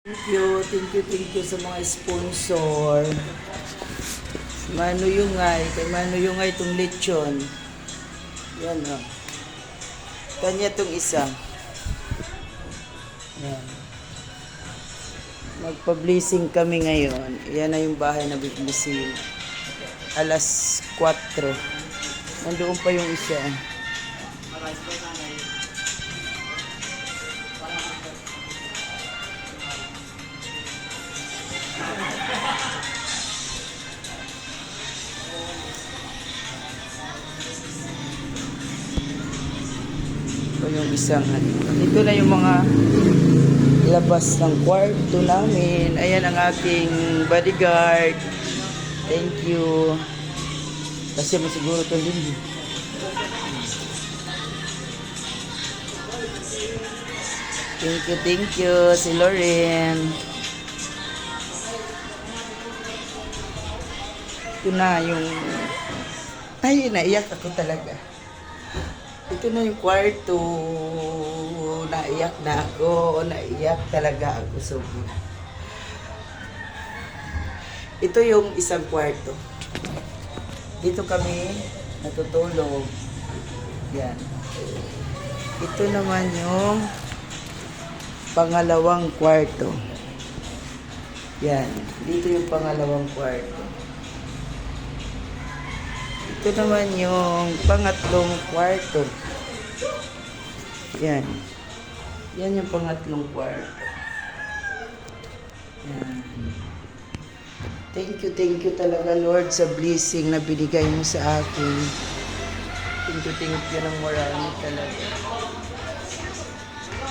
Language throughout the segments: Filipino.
Thank you, thank you, thank you sa mga sponsor. Si Mano Yungay, kay Mano Yungay itong lechon. Yan o. Kanya itong isa. Yan. Magpa-blessing kami ngayon. Yan na yung bahay na biblising. Alas 4. Nandoon pa yung isa. Ito yung isang ano. Ito na yung mga labas ng kwarto namin. Ayan ang aking bodyguard. Thank you. Kasi masiguro ito din. Thank you, thank you. Si Lauren. Ito na yung... Ay, naiyak ako talaga. Ito na yung kwarto. Naiyak na ako. Naiyak talaga ako. So, ito yung isang kwarto. Dito kami natutulog. Yan. Ito naman yung pangalawang kwarto. Yan. Dito yung pangalawang kwarto. Ito naman yung pangatlong kwarto. Yan. Yan yung pangatlong kwarto. Yan. Thank you, thank you talaga Lord sa blessing na binigay mo sa akin. Thank you, thank you ng marami talaga.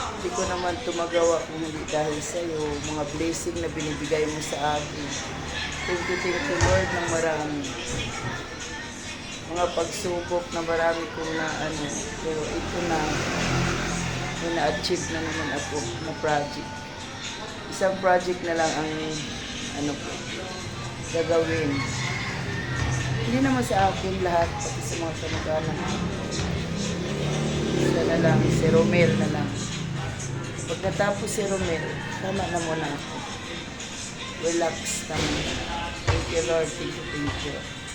Hindi ko naman tumagawa kung hindi dahil sa iyo, mga blessing na binibigay mo sa akin. Thank you, thank you Lord ng marami mga pagsubok na marami kong na ano, pero ito na, may na-achieve na naman ako na project. Isang project na lang ang ano ko, gagawin. Hindi naman sa akin lahat, pati sa mga kamag-anak. Isa na lang, si Romel na lang. Pag natapos si Romel, tama na muna ako. Relax naman. Thank you Lord, thank you, thank you.